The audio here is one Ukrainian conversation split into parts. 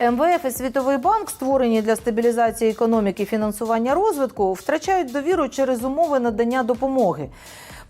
МВФ і Світовий банк, створені для стабілізації економіки і фінансування розвитку, втрачають довіру через умови надання допомоги.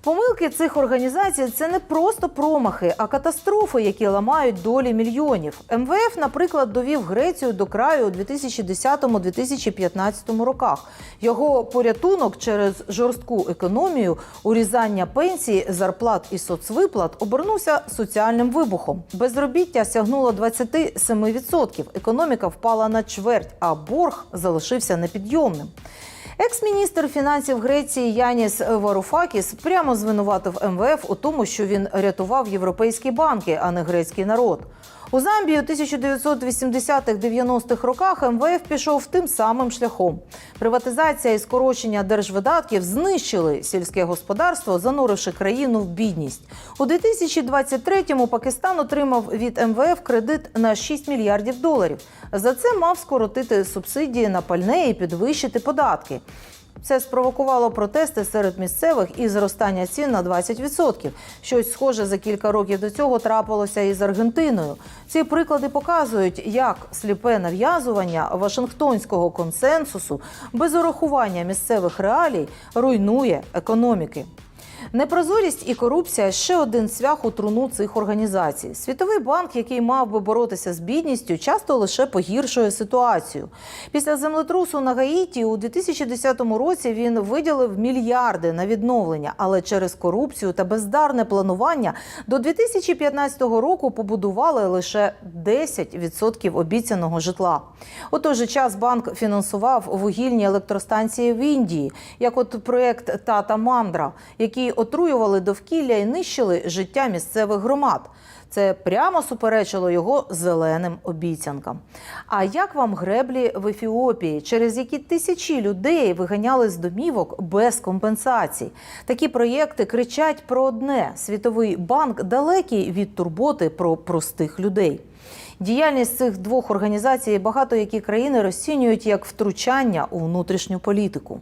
Помилки цих організацій це не просто промахи, а катастрофи, які ламають долі мільйонів. МВФ, наприклад, довів Грецію до краю у 2010-2015 роках. Його порятунок через жорстку економію, урізання пенсій, зарплат і соцвиплат обернувся соціальним вибухом. Безробіття сягнуло 27%, Економіка впала на чверть, а борг залишився непідйомним. Екс-міністр фінансів Греції Яніс Варуфакіс прямо звинуватив МВФ у тому, що він рятував європейські банки, а не грецький народ. У Замбії у 1980-90-х роках МВФ пішов тим самим шляхом. Приватизація і скорочення держвидатків знищили сільське господарство, зануривши країну в бідність. У 2023-му Пакистан отримав від МВФ кредит на 6 мільярдів доларів. За це мав скоротити субсидії на пальне і підвищити податки. Це спровокувало протести серед місцевих і зростання цін на 20%. Щось схоже за кілька років до цього трапилося і з Аргентиною. Ці приклади показують, як сліпе нав'язування Вашингтонського консенсусу без урахування місцевих реалій руйнує економіки. Непрозорість і корупція ще один цвях у труну цих організацій. Світовий банк, який мав би боротися з бідністю, часто лише погіршує ситуацію. Після землетрусу на Гаїті у 2010 році він виділив мільярди на відновлення, але через корупцію та бездарне планування до 2015 року побудували лише 10% обіцяного житла. У той же час банк фінансував вугільні електростанції в Індії, як от проект Тата Мандра, які отруювали довкілля і нищили життя місцевих громад. Це прямо суперечило його зеленим обіцянкам. А як вам греблі в Ефіопії, через які тисячі людей виганяли з домівок без компенсацій? Такі проєкти кричать про одне: світовий банк далекий від турботи про простих людей. Діяльність цих двох організацій багато які країни розцінюють як втручання у внутрішню політику.